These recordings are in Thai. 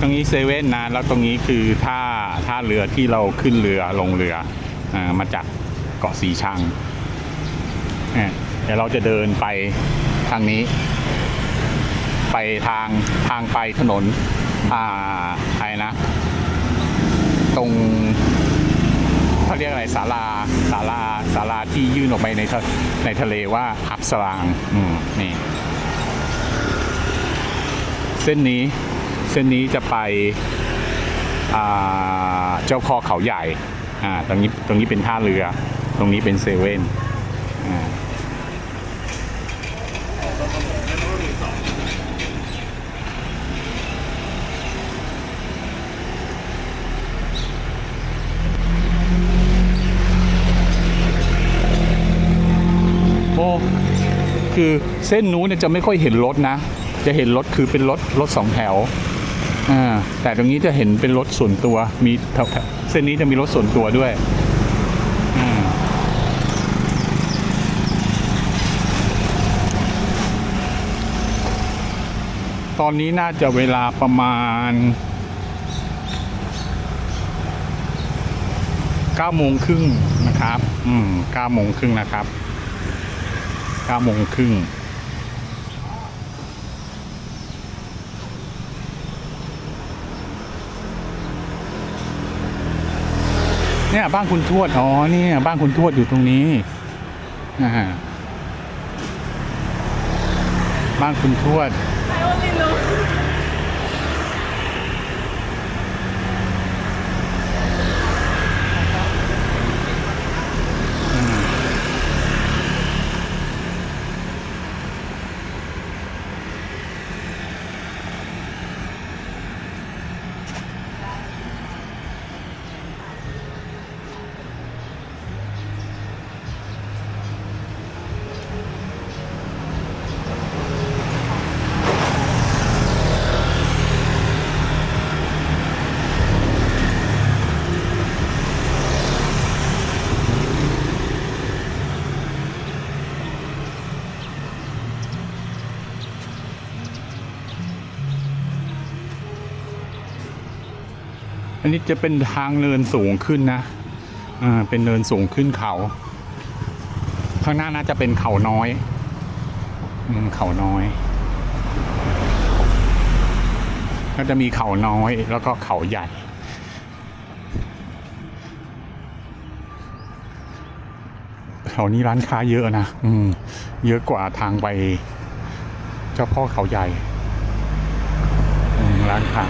ตรงนี้เซเว่นนะแล้วตรงนี้คือท่าท่าเรือที่เราขึ้นเรือลงเรืออมาจากเกาะสีชังเนี่เดี๋ยวเราจะเดินไปทางนี้ ไปทางทางไปถนนอ่าอะไรนะ ตรงเขาเรียกอะไรศาลาศาลาศาลาที่ยื่นออกไปในในทะเลว่าอับสราง อืมนี่ เส้นนี้ เส้นนี้จะไปเจ้าพ่อเขาใหญ่อ่าตรงนี้ตรงนี้เป็นท่าเรือ ตรงนี้เป็นเซเว่นอ่าโอ้คือเส้นนู้นเนี่ยจะไม่ค่อยเห็นรถนะ จะเห็นรถคือเป็นรถรถสองแถว อ่าแต่ตรงนี้จะเห็นเป็นรถส่วนตัว มีเส้นนี้จะมีรถส่วนตัวด้วยอตอนนี้น่าจะเวลาประมาณ9โมงครึ่งนะครับ อืม9โมงครึ่งนะครับ9โมงครึ่ง เนี่ยบ้านคุณทวด อ๋อเนี่ยบ้านคุณทวดอยู่ตรงนี้อ่าบ้านคุณทวด I only know. อั นนี้จะเป็นทางเนินสูงขึ้นนะอ่าเป็นเนินสูงขึ้นเขา ข้างหน้าน่าจะเป็นเขาน้อยอืมเขาน้อยก็จะมีเขาน้อยแล้วก็เขาใหญ่แถวนี้ร้านค้าเยอะนะ อืม เยอะกว่าทางไป เจ้าพ่อเขาใหญ่ ร้านค้า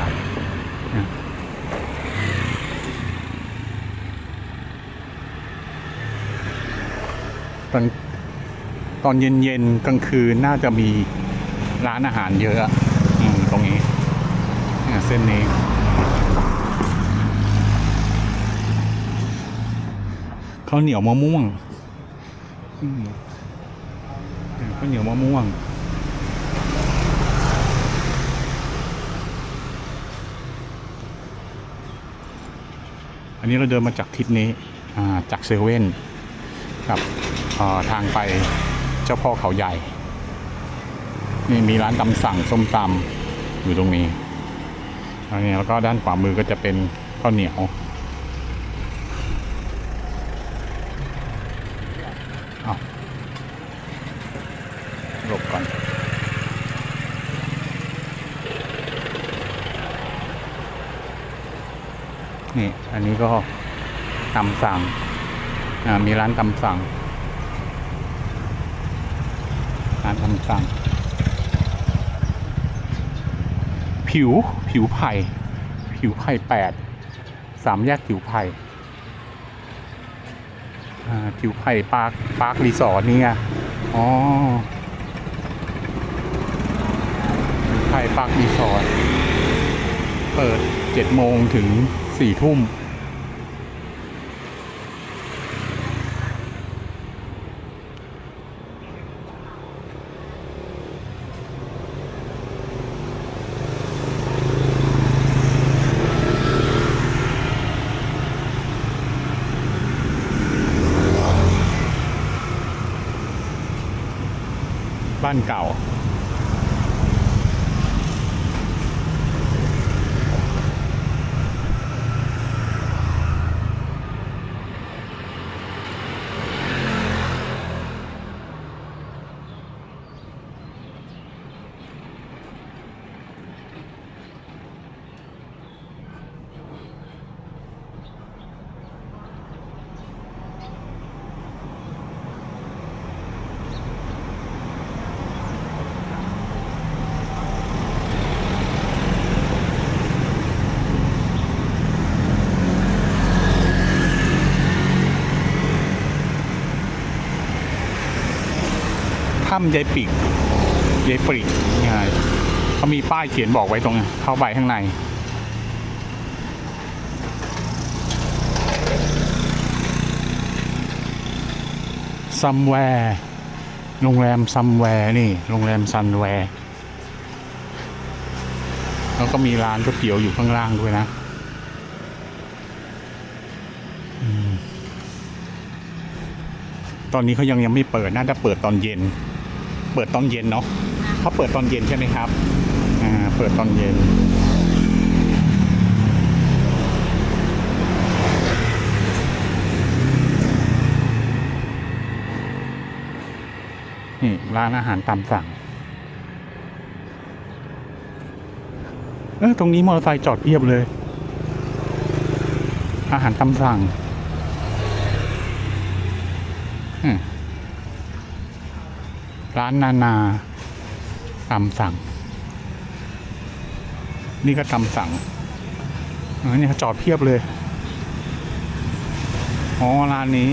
ตอนตอนเย็นๆกลางคืนน่าจะมีร้านอาหารเยอะอืมตรงนี้เส้นนี้ ข้าวเหนียวมะม่วงข้าวเหนียวมะม่วงอันนี้เราเดินมาจากทิศนี้อ่าจากเซเว่นกับ ทางไปเจ้าพ่อเขาใหญ่ นี่มีร้านตำสั่งส้มตำอยู่ตรงนี้อันนี้แล้วก็ด้านขวามือก็จะเป็นข้าวเหนียวเอาหลบก่อนนี่ อันนี้ก็ตำสั่งมีร้านตำสั่ง ร้านตำสั่งผิวผิวไผ่ผิวไผ่แปดสามแยกผิวไผ่ผิวไผ่ปาร์คปาร์ครีสอร์ทนี่ไงอ๋อผิวไผ่ปาร์ครีสอร์ทเปิดเจ็ดโมงถึงสี่ทุ่ม เก่า ถ้ำยายปิกยายปริกเขามีป้ายเขียนบอกไว้ตรงเข้าไปข้างในซัมแวร์โรงแรมซัมแวร์นี่ โรงแรมซันแวร์แล้วก็มีร้านก๋วยเตี๋ยวอยู่ข้างล่างด้วยนะอตอนนี้เขายังยังไม่เปิด น่าจะเปิดตอนเย็น เปิดตอนเย็นเนาะเขาเปิดตอนเย็นใช่ไหมครับอ่าเปิดตอนเย็นนี่ร้านอาหารตามสั่ง เออตรงนี้มอเตอร์ไซค์จอดเพียบเลย อาหารตามสั่ง อืม ร้านนานาตำสั่ง นี่ก็ตำสั่งอันนี่จอดเพียบเลย อ๋อ ร้านนี้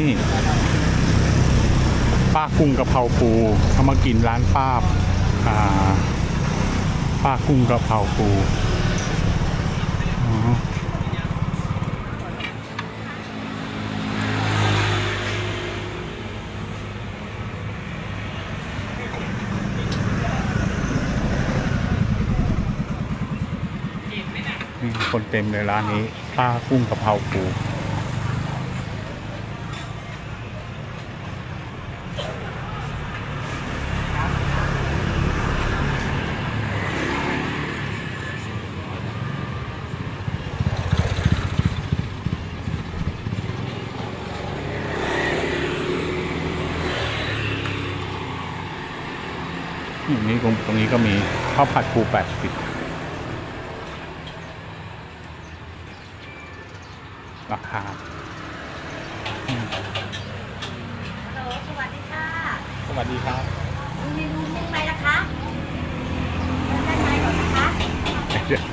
ป้ากุ้งกะเพราปูเขามากินร้านป้าอ่าป้ากุ้งกะเพราปู คนเต็มเลยร้านนี้ปลากุ้งกะเพราปูตรงนี้ก็มีข้าวผัดปู80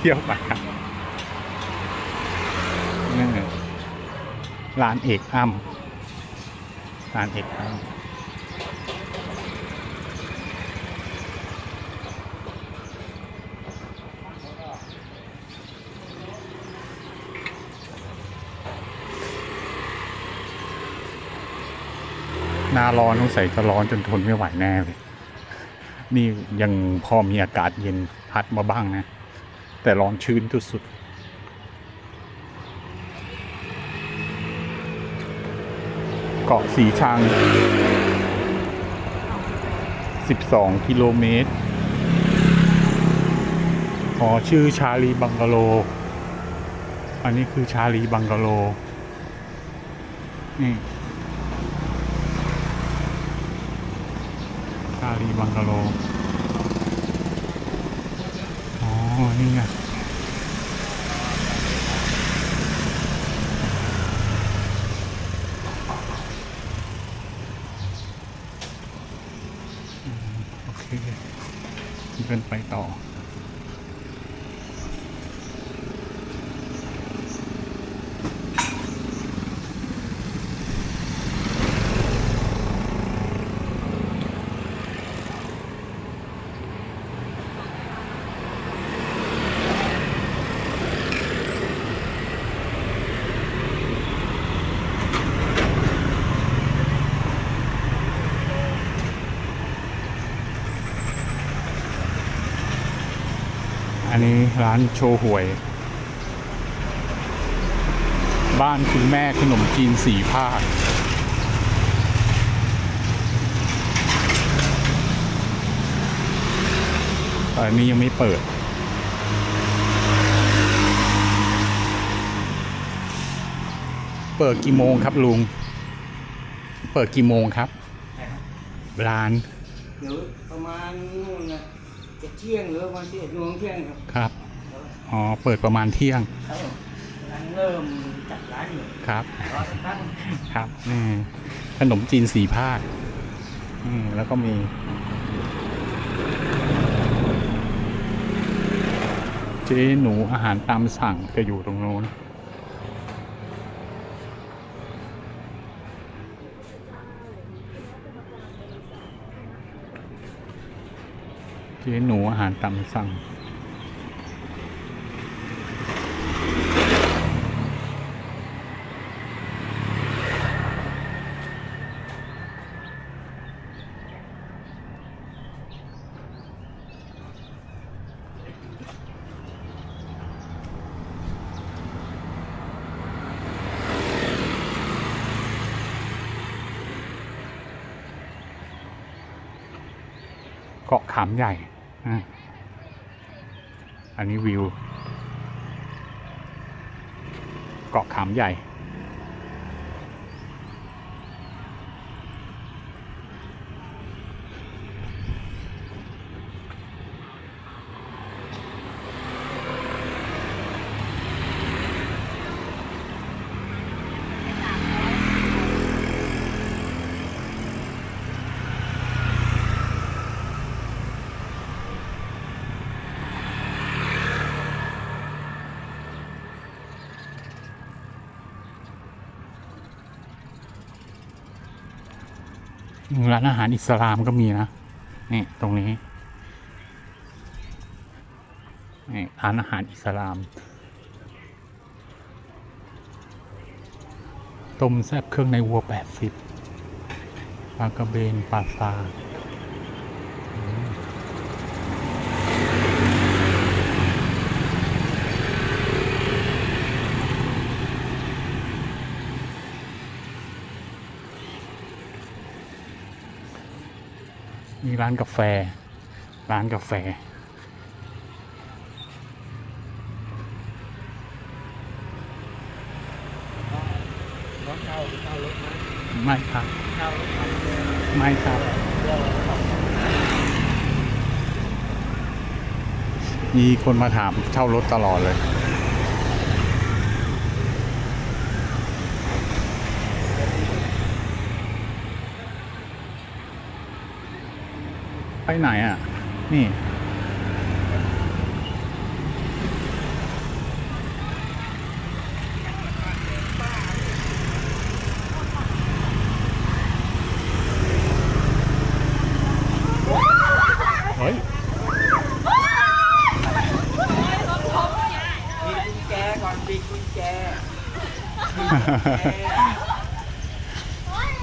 ที่ยวไปครับร้านเอกอ้ำร้านเอกอ้ำหน้าร้อนต้องใส่จะร้อนจนทนไม่ไหวแน่เลย นี่ยังพอมีอากาศเย็นพัดมาบ้างนะ แต่ร้อนชื้นสุดๆเกาะสีชัง 12 กิโลเมตร อ๋อ ชื่อชาลีบังกะโล อันนี้คือชาลีบังกะโล นี่ ชาลีบังกะโล อ๋อ นี่ไง อืมโอเคเดินไปต่อ อันนี้ร้านโชว์หวย บ้านคุณแม่ขนมจีนสีภาคอันนี้ยังไม่เปิด เปิดกี่โมงครับลุง เปิดกี่โมงครับ ร้าน เดี๋ยวประมาณ ที่ยงหรือประมาณที่เอ็ดโมงเที่ยงครับครับ อ๋อ เปิดประมาณเที่ยง ครับผมกำลังเริ่มจัดร้านอยู่ครับ รอสักพักครับนี่ขนมจีนสีภาคอืมแล้วก็มี เจ๊หนูอาหารตามสั่งจะอยู่ตรงโน้น เจ๊หนูอาหารตามสั่ง เกาะขามใหญ่ อันนี้วิว เกาะขามใหญ่ ร้านอาหารอิสลามก็มีนะนี่ตรงนี้นี่ร้านอาหารอิสลาม ต้มแซ่บเครื่องในวัวแปดสิบปลากระเบนปลาซา ร้านกาแฟ ร้านกาแฟ ไม่ครับ ไม่ครับ มีคนมาถามเช่ารถตลอดเลย ไปไหนอะ นี่ เฮ้ย มีกุญแจก่อนมีกุญแจ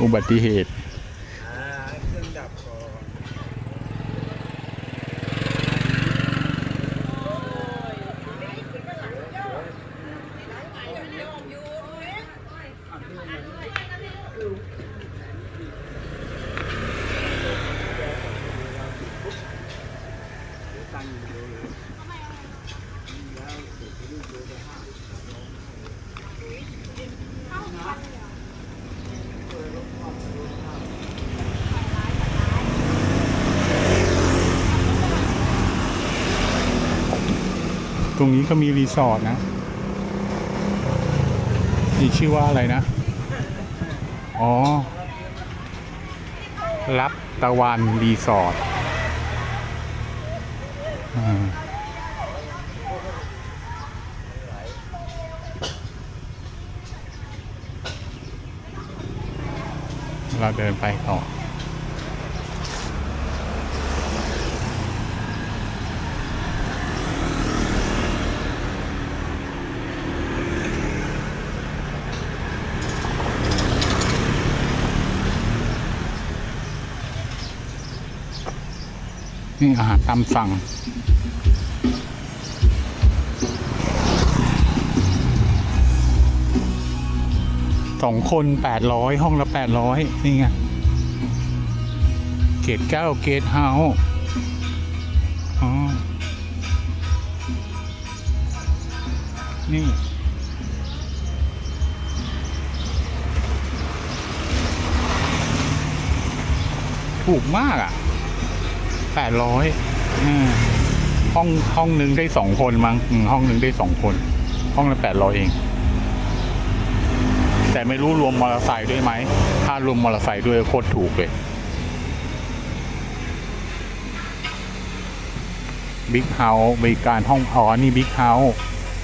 อุบัติเหตุ อ่าเครื่องดับก่อน ต รงนี้ก็มีรีสอร์ทนะนี่ชื่อว่าอะไรนะ อ๋อ รับตะวันรีสอร์ทเราเดินไปต่อ นี่อาหารตามสั่ง สองคนแปดร้อยห้องละแปดร้อยนี่ไง เกตเก้าเกตเฮาอ๋อ นี่ถูกมากอะ แปดร้อยห้องห้องหนึ่งได้สองคนมั้งอืมห้องหนึ่งได้สองคน ห้องละแปดร้อยเอง แต่ไม่รู้รวมมอเตอร์ไซค์ด้วยไหม ถ้ารวมมอเตอร์ไซค์ด้วยโคตรถูกเลยบิ๊กเฮาส์บริการห้องอ๋อนี่บิ๊กเฮาส์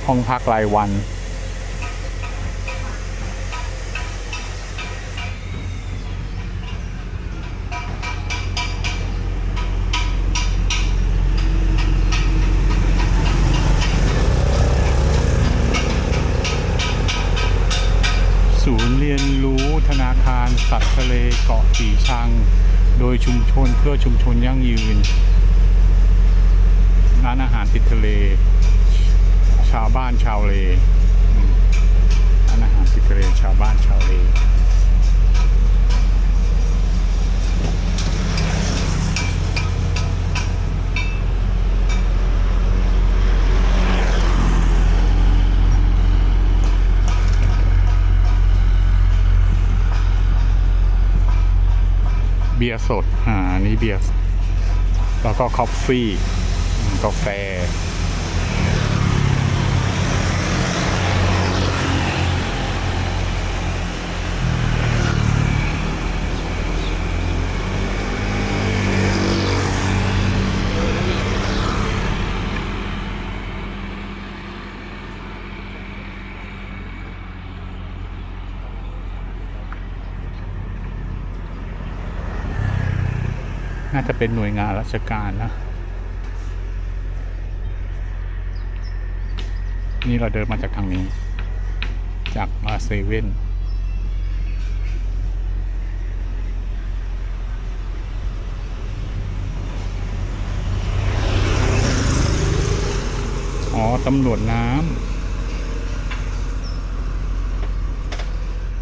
ห้องพักรายวัน นย์เรียนรู้ธนาคารสัตว์ทะเลเกาะสีชัง โดยชุมชนเพื่อชุมชนยั่งยืน ร้านอาหารติดทะเล ชาวบ้านชาวเลร้านอาหารติดทะเลชาวบ้านชาวเล บียร์สด อ่า นี้เบียร์ แล้วก็คอฟฟี่ กาแฟ จะเป็นหน่วยงานราชการนะ นี่เราเดินมาจากทางนี้ จากมาเซเว่นอ๋อ ตำรวจน้ำ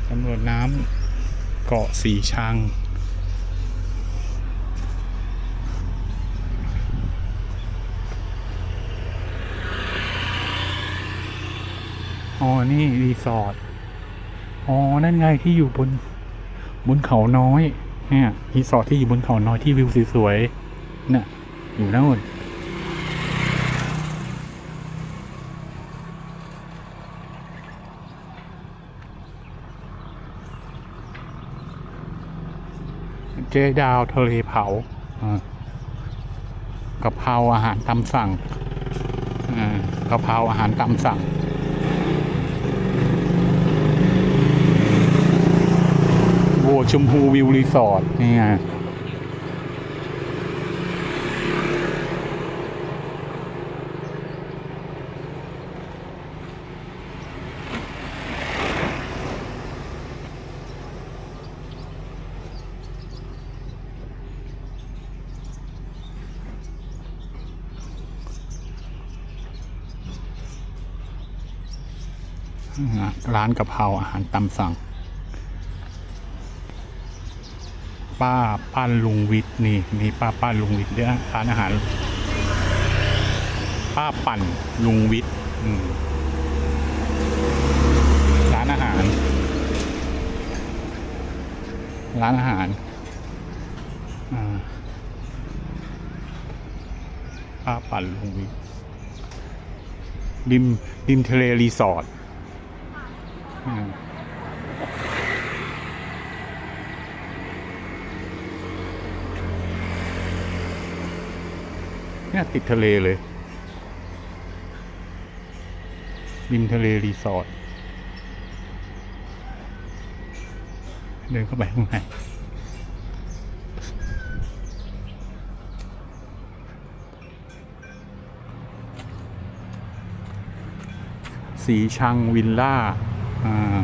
ตำรวจน้ำ เกาะสีชัง อ๋อ นี่ รีสอร์ท อ๋อ นั่นไงที่อยู่บน บนเขาน้อย เนี่ย รีสอร์ทที่อยู่บนเขาน้อยที่วิวสวยๆน่ะ อยู่นั่นเจดาวทะเลเผาอ่ากะเพราอาหารตามสั่งอ่ากะเพราอาหารตามสั่ง โวชมพูวิวรีสอร์ทนี่ไงร้านกะเพราอาหารตามสั่ง ป้าป้านลุงวิทย์นี่มีป้าป้านลุงวิทย์ด้วยร้านอาหาร ป้าปั่นลุงวิทย์ร้านอาหาร ร้านอาหารป้าปั่นลุงวิทย์ริมริมทะเลรีสอร์ท เนี่ยติดทะเลเลย ริมทะเลรีสอร์ทเดินเข้าไปข้างในสีชังวิลล่า อ่า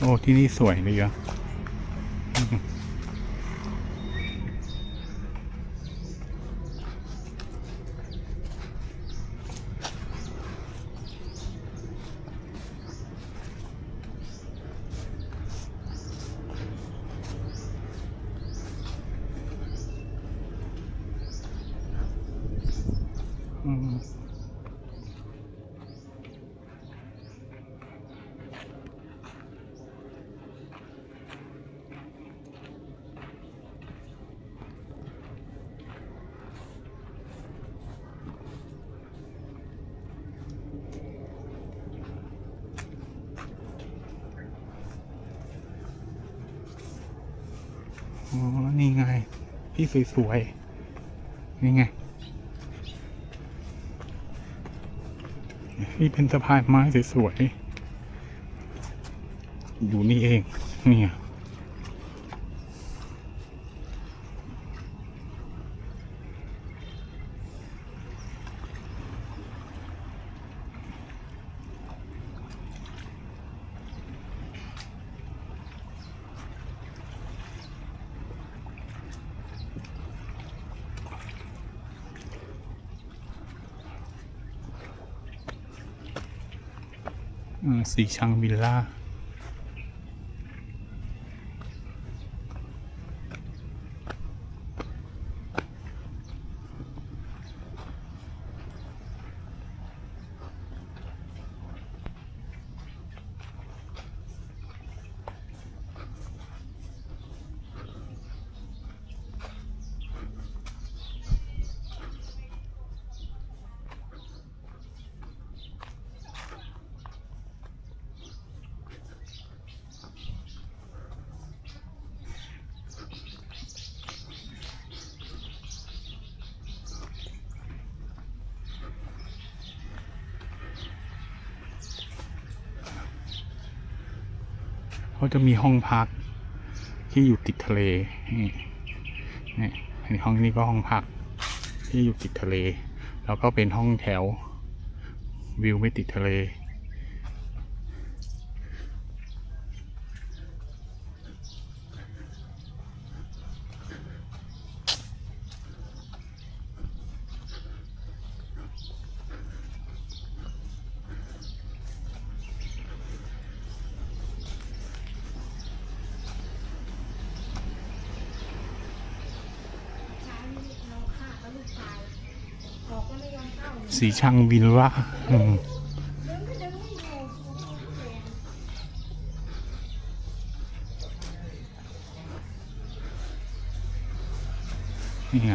โอ้ ที่นี่สวยเลยอะอืมอ๋อ นี่ไง ที่สวยๆ นี่ไง นี่เป็นสะพานไม้สวยๆ อยู่นี่เอง เนี่ย สีชังวิลล่า เขาจะมีห้องพักที่อยู่ติดทะเลนี่นี่ห้องนี้ก็ห้องพักที่อยู่ติดทะเล แล้วก็เป็นห้องแถววิวไม่ติดทะเล เราฆ่าก็ลูกชายออกก็ไม่ยอมเข้า สีชังวินล่าอืมดึงก็ดึงไม่อยู่นี่ไง